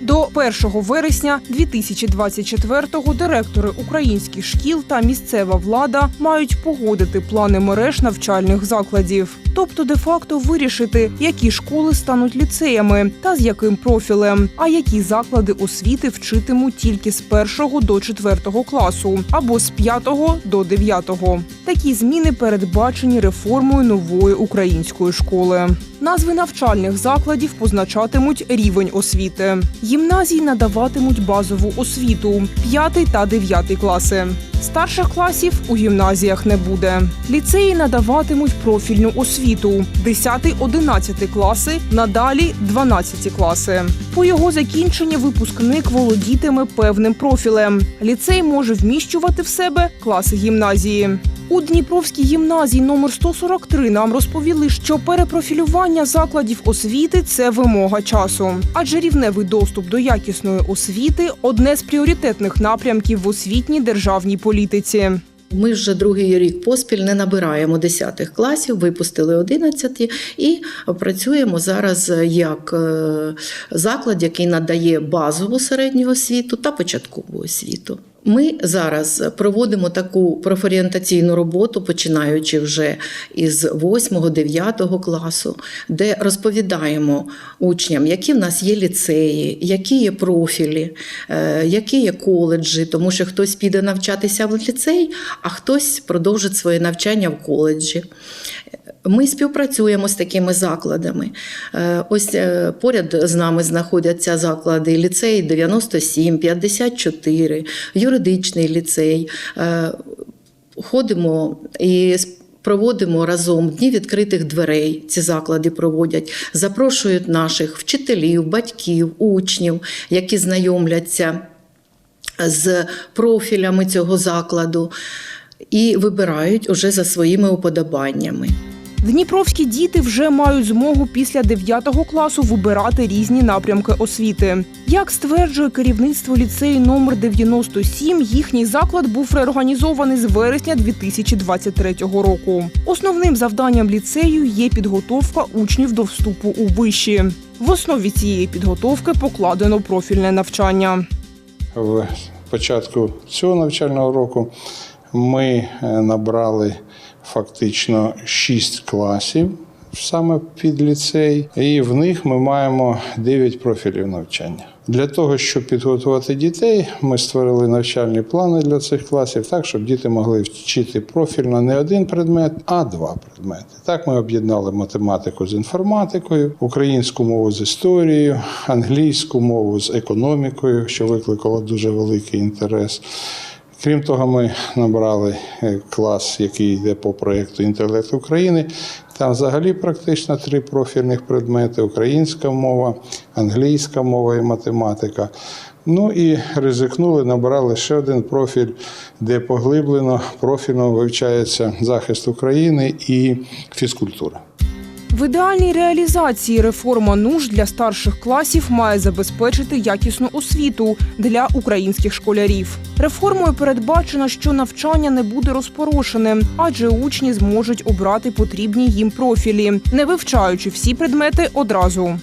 До 1 вересня 2024-го директори українських шкіл та місцева влада мають погодити плани мереж навчальних закладів, тобто де-факто вирішити, які школи стануть ліцеями та з яким профілем, а які заклади освіти вчитимуть тільки з 1 до 4 класу або з 5 до 9. Такі зміни передбачені реформою нової української школи. Назви навчальних закладів позначатимуть рівень освіти. Гімназії надаватимуть базову освіту 5 та 9 класи. Старших класів у гімназіях не буде. Ліцеї надаватимуть профільну освіту 10-11 класи, надалі 12 класи. По його закінченні випускник володітиме певним профілем. Ліцей може вміщувати в себе класи гімназії. У Дніпровській гімназії номер 143 нам розповіли, що перепрофілювання закладів освіти це вимога часу, адже рівневий доступ до якісної освіти одне з пріоритетних напрямків в освітній державній політиці. Ми вже другий рік поспіль не набираємо 10 класів, випустили 11 і працюємо зараз як е, заклад, який надає базову середню освіту та початкову освіту. Ми зараз проводимо таку профорієнтаційну роботу, починаючи вже із 8-9 класу, де розповідаємо учням, які в нас є ліцеї, які є профілі, е, які є коледжі, тому що хтось піде навчатися в ліцей, а хтось продовжить своє навчання в коледжі. Ми співпрацюємо з такими закладами. Е, Ось е, поряд з нами знаходяться заклади ліцей 97, 54, юридичний ліцей. Е, Ходимо і проводимо разом дні відкритих дверей. Ці заклади проводять, запрошують наших вчителів, батьків, учнів, які знайомляться з профілями цього закладу і вибирають уже за своїми уподобаннями. Дніпровські діти вже мають змогу після 9 класу вибирати різні напрямки освіти. Як стверджує керівництво ліцею номер 97, їхній заклад був реорганізований з вересня 2023 року. Основним завданням ліцею є підготовка учнів до вступу у виші. В основі цієї підготовки покладено профільне навчання. В початку цього навчального року ми е, набрали фактично 6 класів саме під ліцей, і в них ми маємо 9 профілів навчання. Для того, щоб підготувати дітей, ми створили навчальні плани для цих класів, так щоб діти могли вчити профільно не один предмет, а два предмети. Так ми об'єднали математику з інформатикою, українську мову з історією, англійську мову з економікою, що викликало дуже великий інтерес. Крім того, ми набрали е, клас, який йде по проєкту Інтелект України. Там взагалі практично три профільних предмети: українська мова, англійська мова і математика. Ну і ризикнули, набрали ще один профіль, де поглиблено профільно вивчається захист України і фізкультура. В ідеальній реалізації реформа нуж для старших класів має забезпечити якісну освіту для українських школярів. Реформою передбачено, що навчання не буде розпорошеним, адже учні зможуть обрати потрібні їм профілі, не вивчаючи всі предмети одразу.